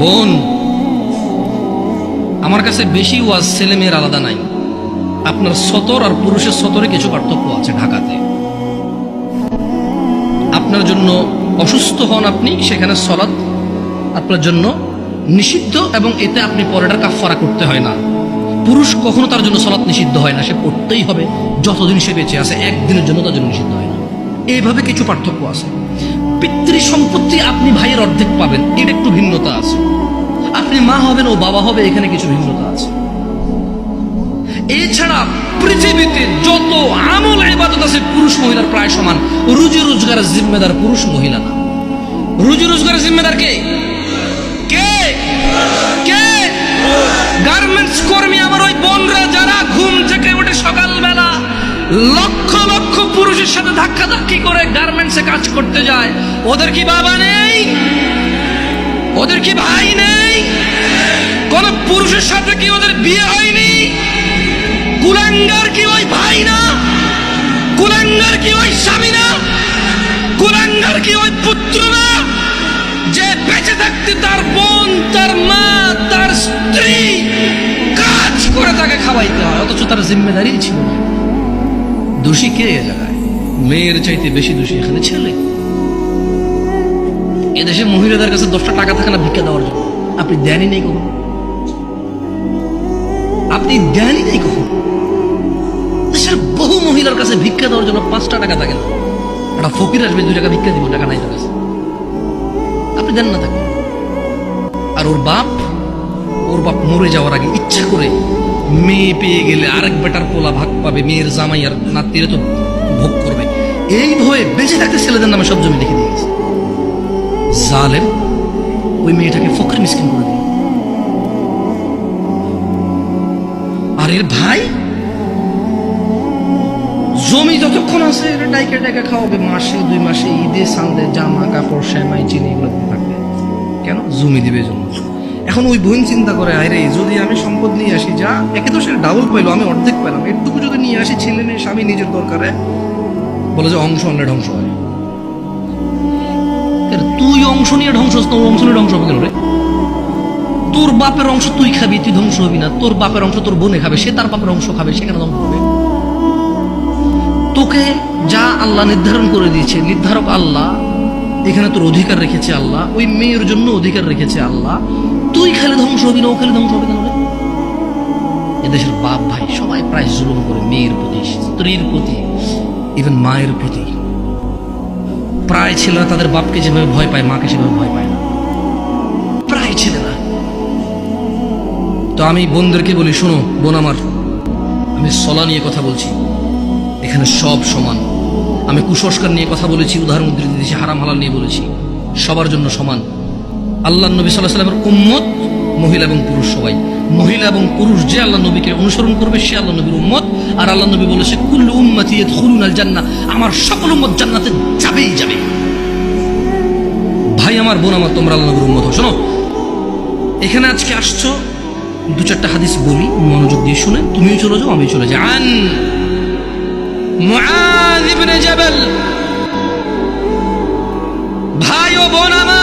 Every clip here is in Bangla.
বোন, আমার কাছে বেশি ওয়াজ ছেলে মেয়ের আলাদা নাই। আপনার সতর আর পুরুষের সতরে কিছু পার্থক্য আছে ঢাকাতে। আপনার জন্য অসুস্থ হন আপনি, সেখানে সলাৎ আপনার জন্য নিষিদ্ধ এবং এতে আপনি পরেটার কাফারা করতে হয় না। পুরুষ কখনো তার জন্য সলাৎ নিষিদ্ধ হয় না, সে পড়তেই হবে। যতদিন সে বেঁচে আছে, একদিনের জন্য তার জন্য নিষিদ্ধ হয় না। এইভাবে কিছু পার্থক্য আছে। পিতৃ সম্পত্তি আপনি ভাইয়ের অর্ধেক পাবেন এটা একটু ভিন্নতা আছে। আপনি মা হবেন ও বাবা হবে, এখানে কিছু ভিন্নতা আছে। এছাড়া পৃথিবীতে যত আমল ইবাদত আছে, পুরুষ মহিলার প্রায় সমান। রুজি রোজগারের জিম্মেদার পুরুষ মহিলা না। রুজি রোজগারের জিম্মেদার কে? কে? কে? গার্মেন্টস কর্মী আমার ওই বোনরা, যারা ঘুম থেকে উঠে সকালবেলা লক্ষ পুরুষের সাথে ধাক্কা ধাক্কি করে গার্মেন্টসে কাজ করতে যায়। ওদের কি বাবা নেই? ওদের কি ভাই নেই? কোন পুরুষের সাথে কি ওদের বিয়ে হয়নি? কুলাঙ্গার কি ওই ভাই না? কুলাঙ্গার কি ওই স্বামী না? কুলাঙ্গার কি ওই পুত্র না? যে বেঁচে থাকতে তার বোন, তার মা, তার স্ত্রী কাজ করে তাকে খাওয়াইতে হয়। অথচ তার জিম্মেদারি ছিল দোষী কে এ মেয়ের চাইতে বেশি দোষী এখানে ছেলে। এদেশে মহিলাদের কাছে দশটা টাকা থাকে না ভিক্ষা দেওয়ার জন্য। আপনি দেনই নেই কখন? আপনি দেনই নেই কখন? দেশের বহু মহিলার কাছে ভিক্ষা দেওয়ার জন্য পাঁচটা টাকা থাকে না। একটা ফকির আসবে, দুই টাকা ভিক্ষা দিব, টাকা নাই তার কাছে। আপনি দেন না তাকে। আর ওর বাপ ওর বাপ মরে যাওয়ার আগে ইচ্ছা করে মেয়ে পেয়ে গেলে আরেক বেটার পোলা ভাগ পাবে, মেয়ের জামাই আর নাতিরে তো ভোগ করবে। এই ভয়ে বেঁচে থাকতে ছেলেদের নামে সব জমি লিখে দিয়ে গেছে। জালেম, ওই মেয়েটাকে ফকর মিসকিন করে দিল। আর এর ভাই, জমি যতক্ষণ আছে, এটা ডাইকে ডাইকে খাওয়াবে, মাসে, দুই মাসে ঈদে সান্দে জামা, কাপড় শ্যামাই চিনি, এগুলো থাকবে। কেন? জমি দিবে জন্য। এখন ওই বোন চিন্তা করে আরে যদি আমি সম্পদ নিয়ে আসি, যা, একে তো সে ডাবল পাইলো, আমি অর্ধেক পেলাম একটুকু যদি নিয়ে আসি, ছেলে মেয়ে, স্বামী নিজের দরকারে। বলে যে, অংশ আনলে ধ্বংস হয়। তুই অংশ নিয়ে ধ্বংস ওর অংশ নিয়ে ধ্বংস হবে কেন রে? তোর বাপের অংশ তুই খাবি, তুই ধ্বংস হবি না। তোর বাপের অংশ তোর বোনে খাবে, সে তার বাপের অংশ খাবে সেখানে ধ্বংস হবে? তোকে যা আল্লাহ নির্ধারণ করে দিয়েছে, নির্ধারক আল্লাহ, এখানে তোর অধিকার রেখেছে আল্লাহ, ওই মেয়ের জন্য অধিকার রেখেছে আল্লাহ তুই খেলে ধ্বংস হবি না ও খেলে ধ্বংস হবে কেন এদেশের বাপ ভাই সবাই প্রায় জুলুম করে, মেয়ের প্রতি, স্ত্রীর প্রতি ইভেন মায়ের প্রতি। প্রায় ছেলেরা তাদের বাপকে যেভাবে ভয় পায়, মাকে সেভাবে ভয় পায় না। প্রায় ছেলেরা। তো আমি বোনদেরকে বলি, শোনো, বোন আমার, আমি সলা নিয়ে কথা বলছি। এখানে সব সমান। আমি কুসংস্কার নিয়ে কথা বলেছি, উদাহরণ দিয়েছি, হারাম হালাল নিয়ে বলেছি। সবার জন্য সমান। আল্লাহ নবী সাল্লাহ উম্মত, মহিলা এবং পুরুষ সবাই। মহিলা এবং পুরুষ যে আল্লাহ নবীকে অনুসরণ করবে, সে আল্লাহ নবীর উম্মত। আর আল্লাহ নবী বলেছে, কুল্লু উম্মতি ইয়াদখুলুনা আল জান্নাহ আমার সকল উম্মত জান্নাতে যাবেই যাবে। ভাই, আমার বোন, আমার, তোমরা আল্লাহ নবীর উম্মত হও। শোনো, এখানে আজকে আসছো, দু চারটা হাদিস বলি, মনোযোগ দিয়ে শুনে, তুমিও চলে যাও আমি চলে যাই। ভাই ও বোন আমার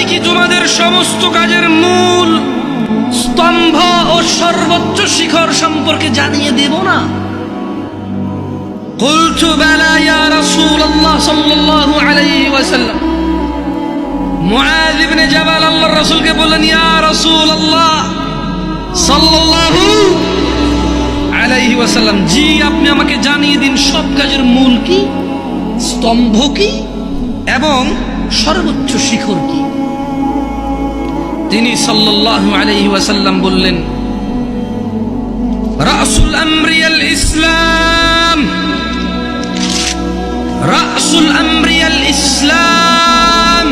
আমি কি তোমাদের সমস্ত কাজের মূল স্তম্ভ ও সর্বোচ্চ শিখর সম্পর্কে জানিয়ে দেব না قلت بلى يا رسول الله صلى الله عليه وسلم মুআয ইবনে জাবাল আল্লাহর রাসূলকে বললেন ইয়া রাসূলুল্লাহ সাল্লাল্লাহু আলাইহি ওয়াসাল্লাম জি আপনি আমাকে জানিয়ে দিন সব কাজের মূল কি স্তম্ভ কি এবং সর্বোচ্চ শিখর কি তিনি সাল্লাহ আলহি ওয়াসাল্লাম বললেন, রাসুল আমরিয়াল ইসলাম, রাসুল আমরিয়াল ইসলাম,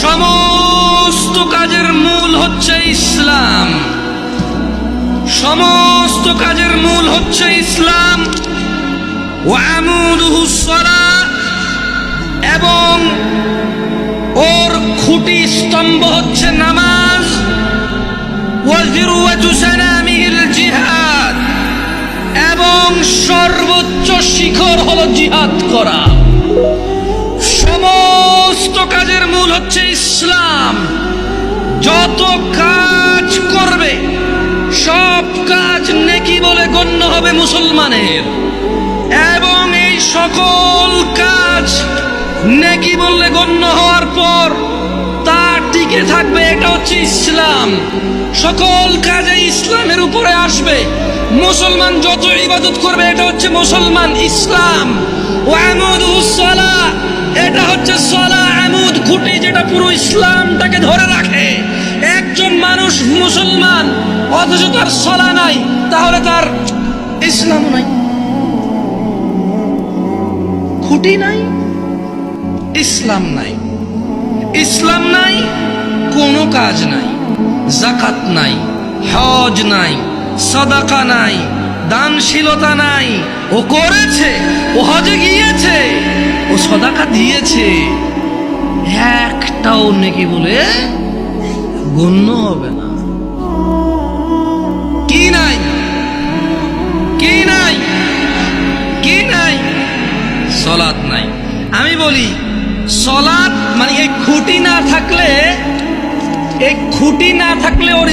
সমস্ত কাজের মূল হচ্ছে ইসলাম, সমস্ত কাজের মূল হচ্ছে ইসলাম এবং ওর খুঁটি স্তম্ভ হচ্ছে নামাজ। জিহাদ। এবং সর্বোচ্চ শিখর হলো জিহাদ করা। সমস্ত কাজের মূল হচ্ছে ইসলাম। যত কাজ করবে, সব কাজ নেকি বলে গণ্য হবে মুসলমানের। এবং এই সকল কাজ নেকি বললে গণ্য হওয়ার পর তা টিকে থাকবে, এটা হচ্ছে ইসলাম। সকল কাজে ইসলামের উপরে আসবে। মুসলমান যত ইবাদত করবে, এটা হচ্ছে মুসলমান ইসলাম। এটা হচ্ছে সলা আমুদ খুঁটি যেটা পুরো ইসলামটাকে ধরে রাখে। একজন মানুষ মুসলমান, অথচ তার সলা নাই, তাহলে তার ইসলাম নাই। খুঁটি নাই? ইসলাম নাই। ইসলাম নাই, কোনো কাজ নাই। জাকাত নাই, হজ নাই, সদাকা নাই, দানশীলতা নাই। ও করেছে, ও হজে গিয়েছে, ও সদাকা দিয়েছে। একটাও নেকি বলে গণ্য হবে না। কি নাই? কি নাই? কি নাই? নাই। আমি বলি সলাৎ মানে এই খুঁটি না থাকলে এই খুঁটি না থাকলে ওর